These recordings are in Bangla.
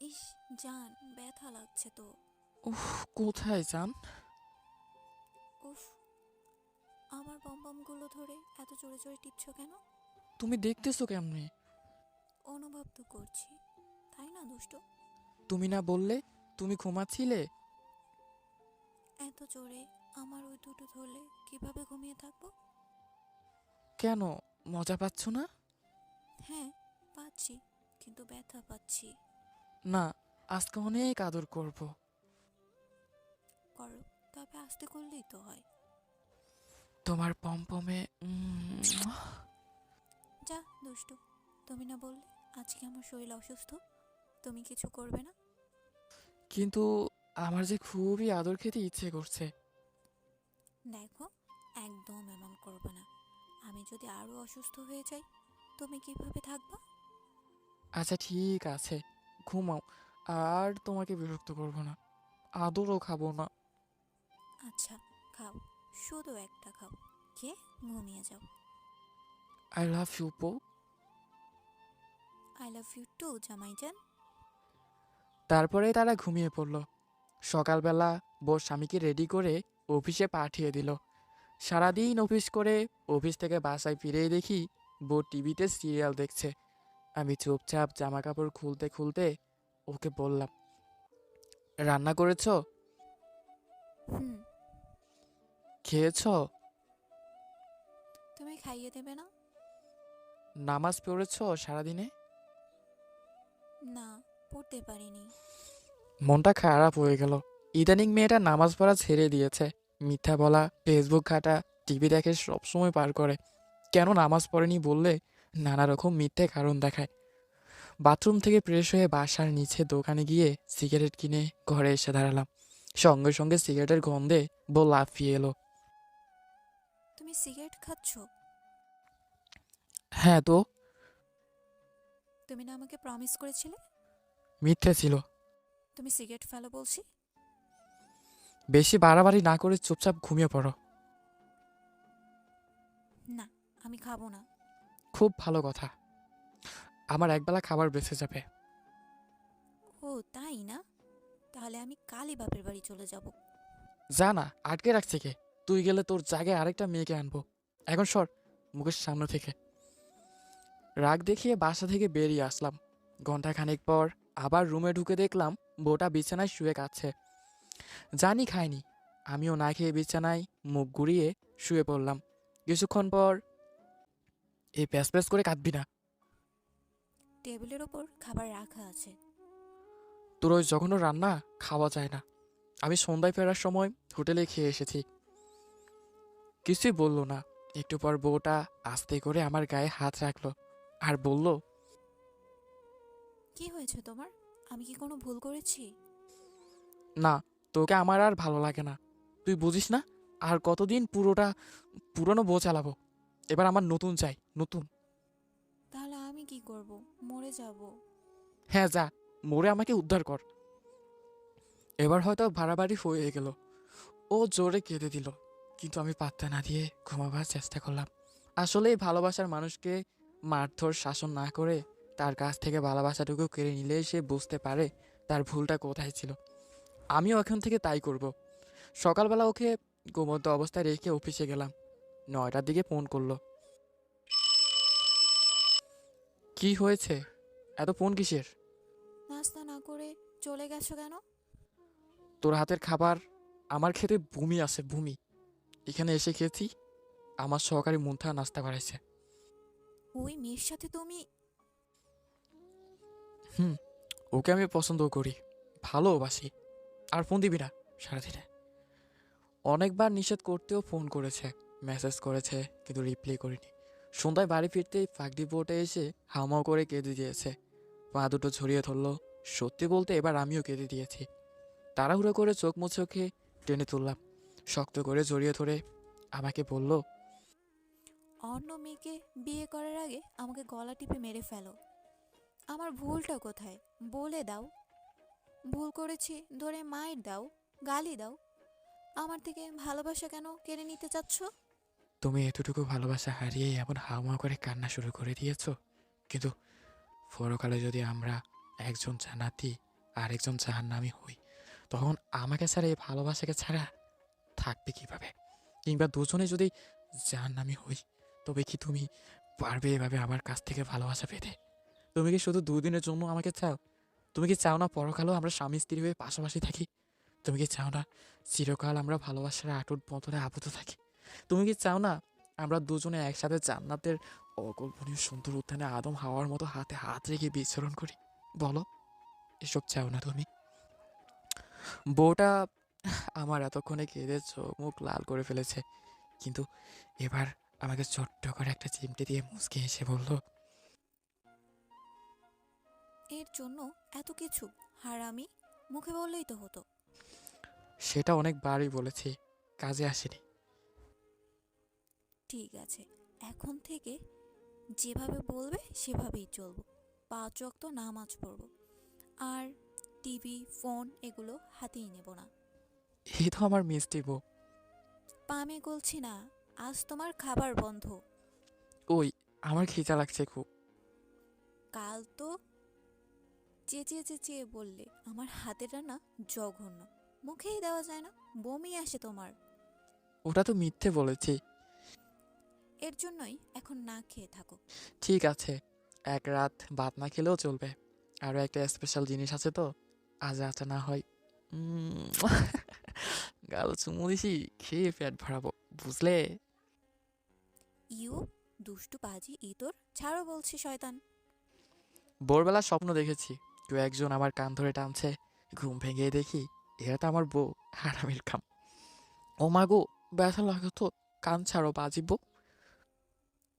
ইস জান ব্যথা লাগছে তো। উফ কোথায় যান উফ আমার বমবমগুলো ধরে এত জোরে জোরে টিপছো কেন? তুমি দেখতেছো কেমনে? অনুভব তো করছি তাই না দুষ্ট? তুমি না বললে তুমি ঘুমাচ্ছিলে? এত জোরে আমার ওই দুটো ধরলে কীভাবে ঘুমিয়ে থাকব? কেন মজা পাচ্ছ না? হ্যাঁ পাচ্ছি কিন্তু ব্যথা পাচ্ছি। না আজকে অনেক আদর করব। করো তবে আস্তে করলেই তো হয়। তোমার পমপমে উম, যা দুষ্টু তুমি না বললে আজকে আমার শরীর অসুস্থ তুমি কিছু করবে না? কিন্তু আমার যে খুবই আদর খেতে ইচ্ছে করছে। দেখো একদম এমন করবে না। আমি যদি আরও অসুস্থ হয়ে যাই তুমি কীভাবে থাকবা? আচ্ছা ঠিক আছে। ঘুমাও আর তোমাকে বিরক্ত করব না। আদরও খাব না। আচ্ছা খাও। শুধু একটা খাও। খেয়ে ঘুমিয়ে যাও। আই লাভ ইউ পো। আই লাভ ইউ টু জামাইজান। তারপরে তারা ঘুমিয়ে পড়ল। সকালবেলা বোর স্বামীকে রেডি করে অফিসে পাঠিয়ে দিল। সারাদিন অফিস করে অফিস থেকে বাসায় ফিরেই দেখি বউ টিভিতে সিরিয়াল দেখছে। আমি চুপচাপ জামা কাপড় খুলতে খুলতে ওকে বললাম রান্না করেছ? হুম। খেয়েছো? তুমি খাইয়ে দেবে না? নামাজ পড়েছো সারাদিনে? না পড়তে পারিনি। মনটা খারাপ হয়ে গেল। ইদানিং মেয়েটা নামাজ পড়া ছেড়ে দিয়েছে। মিথ্যা বলা ফেসবুক ঘাটা টিভি দেখে সবসময় পার করে। কেন নামাজ পড়েনি বললে? নানা রকম মিথ্যে কারণ দেখায়। বাথরুম থেকে ফ্রেশ হয়ে বাসার নিচে দোকানে গিয়ে সিগারেট কিনে ঘরে এসে দাঁড়ালাম। সঙ্গে সঙ্গে সিগারেটের গন্ধে বউ লাফিয়ে এলো। তুমি সিগারেট খাচ্ছ? হ্যাঁ তো। তুমি না আমাকে প্রমিস করেছিলে? মিথ্যে ছিল। তুমি সিগারেট ফেলো বলছি? বেশি বাড়াবাড়ি না করে চুপচাপ ঘুমিয়ে পড়ো। না আমি খাব না। খুব ভালো কথা। আমার একবেলা খাবার বেঁচে যাবে। ও তাই না? তাহলে আমি কালই বাপের বাড়ি চলে যাব। যা না আটকে রাখছে কে? তুই গেলে তোর জায়গায় আরেকটা মেয়েকে আনব। এখন সর মুখের সামনে থেকে। রাগ দেখিয়ে বাসা থেকে বেরিয়ে আসলাম। ঘণ্টা খানেক পর আবার রুমে ঢুকে দেখলাম বউটা বিছানায় শুয়ে কাচ্ছে জানি খায়নি আমিও না খেয়ে বিছানায় মুখ ঘুরিয়ে শুয়ে পড়লাম। কিছুক্ষণ পর এই প্যাস প্যাস করে কাঁদবি না। টেবিলের ওপর খাবার রাখা আছে। তোর ওই জঘন্য রান্না খাওয়া যায় না। আমি সন্ধ্যায় ফেরার সময় হোটেলে খেয়ে এসেছি। কিছুই বলল না। একটু পর বউটা আস্তে করে আমার গায়ে হাত রাখল আর বলল কি হয়েছে তোমার? আমি কি কোনো ভুল করেছি? না তোকে আমার আর ভালো লাগে না। তুই বুঝিস না? আর কতদিন পুরোটা পুরনো বউ চালাবো? এবার আমার নতুন চাই নতুন। করব, মরে যাব। হ্যাঁ যা, মরে আমাকে উদ্ধার কর। এবার হয়তো বাড়াবাড়ি হয়ে গেল। ও জোরে কেঁদে দিল, কিন্তু আমি পাত্তা না দিয়ে ঘুমাবার চেষ্টা করলাম। আসলে ভালোবাসার মানুষকে মারধর শাসন না করে তার কাছ থেকে ভালোবাসাটুকু কেড়ে নিলে সে বুঝতে পারে তার ভুলটা কোথায় ছিল। আমিও এখন থেকে তাই করব। সকালবেলা ওকে ঘুমন্ত অবস্থায় রেখে অফিসে গেলাম। নয়টার দিকে ফোন করল। কি হয়েছে? এত ফোন কিসের? নাস্তা না করে চলে গেছো কেন? তোর হাতের খাবার আমার খেতে ভূমি আছে ভূমি এখানে এসে খেয়েছি আমার সহকারী মুন্থা নাস্তা বাড়াইছে ওই মেয়ের সাথে তুমি? হুম ওকে আমি পছন্দ করি ভালোবাসি। আর ফোন দিবি না সারাদিনে। অনেকবার নিষেধ করতেও ফোন করেছে মেসেজ করেছে কিন্তু রিপ্লাই করিনি। সন্ধ্যায় বাড়ি ফিরতেই ফাঁকডি বোটে এসে হামাও করে কেঁদে দিয়েছে। পা দুটো ছড়িয়ে ধরলো। সত্যি বলতে এবার আমিও কেঁদে দিয়েছি। তাড়াহুড়ো করে চোখ ওকে টেনে তুললাম। শক্ত করে জড়িয়ে ধরে আমাকে বলল, অন্য মেয়েকে বিয়ে করার আগে আমাকে গলা টিপে মেরে ফেলো। আমার ভুলটা কোথায়? বলে দাও। ভুল করেছি ধরে মায়ের দাও, গালি দাও। আমার থেকে ভালোবাসা কেন কেড়ে নিতে চাচ্ছ? তুমি এতটুকু ভালোবাসা হারিয়ে এমন হাওয়া করে কান্না শুরু করে দিয়েছ? কিন্তু পরকালে যদি আমরা একজন জানাতি আরেকজন জাহান্নামি হই, তখন আমাকে ছাড়া এই ভালোবাসাকে ছাড়া থাকবে কীভাবে? কিংবা দুজনে যদি জাহান্নামি হই, তবে কি তুমি পারবে এভাবে আমার কাছ থেকে ভালোবাসা পেতে? তুমি কি শুধু দুদিনের জন্য আমাকে চাও? তুমি কি চাও না পরকালও আমরা স্বামী স্ত্রী হয়ে পাশাপাশি থাকি? তুমি কি চাও না চিরকাল আমরা ভালোবাসার আটুট বন্ধনে আবদ্ধ থাকি? তুমি কি চাও না আমরা দুজনে একসাথে জান্নাতের অকল্পনীয় সুন্দর উদ্যানে আদম হাওয়ার মতো হাতে হাত রেখে বিচরণ করি? বলো এসব চাও না তুমি? বউটা আমার এতক্ষণে কেঁদে চোখ মুখ লাল করে ফেলেছে কিন্তু এবার আমাকে ছোট্ট করে একটা চিমটে দিয়ে মুচকে এসে বলল এর জন্য এত কিছু হারামি মুখে বললেই তো হতো। সেটা অনেকবারই বলেছি কাজে আসেনি। ঠিক আছে এখন থেকে যেভাবে বলবে সেভাবেই চলবো। পাঁচ ওয়াক্ত নামাজ পড়ব। আর টিভি ফোন এগুলো হাতেই নেব না। এই তো আমার মিষ্টি বউ। পামে গলছি না আজ তোমার খাবার বন্ধ। ওই আমার খিচা লাগছে খুব। কাল তো চেঁচিয়ে চেঁচিয়ে বললে আমার হাতের রান্না জঘন্য। মুখেই দেওয়া যায় না বমি আসে তোমার। ওটা তো মিথ্যে বলেছি। এর জন্যই এখন না খেয়ে থাকো ঠিক আছে এক রাত ভাত না খেলেও চলবে। আরও একটা স্পেশাল জিনিস আছে তো আজ রাতে না হয়। গাল চুমু দিছি খেয়ে পেট ভরাবো বুঝলে? ইউ দুষ্টু পাজি ইতর ছাড়ো বলছি শয়তান। ভোরবেলা স্বপ্ন দেখেছি কেউ একজন আমার কান ধরে টানছে ঘুম ভেঙে দেখি এরা তো আমার বউ হারামির কাম ও মা গো ব্যথা লাগে তো কান ছাড়ো বাজিব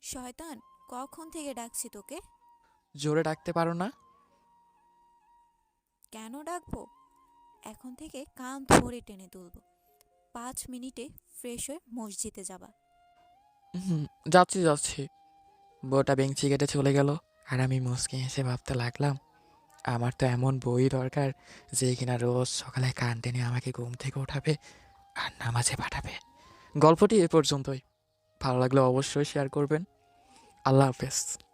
শয়তান কখন থেকে ডাকছি তোকে? জোরে ডাকতে পারো না। কেন ডাকবো? এখন থেকে কান ধরে টেনে তুলবো। পাঁচ মিনিটে ফ্রেশ হয়ে মসজিদে যাবা। হুম যাচ্ছি যাচ্ছি। বউটা বেঞ্চি কেটে চলে গেল। আর আমি মুসকে এসে ভাবতে লাগলাম আমার তো এমন বই দরকার যে কিনা রোজ সকালে কান টেনে আমাকে ঘুম থেকে ওঠাবে আর নামাজে পাঠাবে। গল্পটি এ পর্যন্তই। ভালো লাগলে অবশ্যই শেয়ার করবেন। আল্লাহ হাফেজ।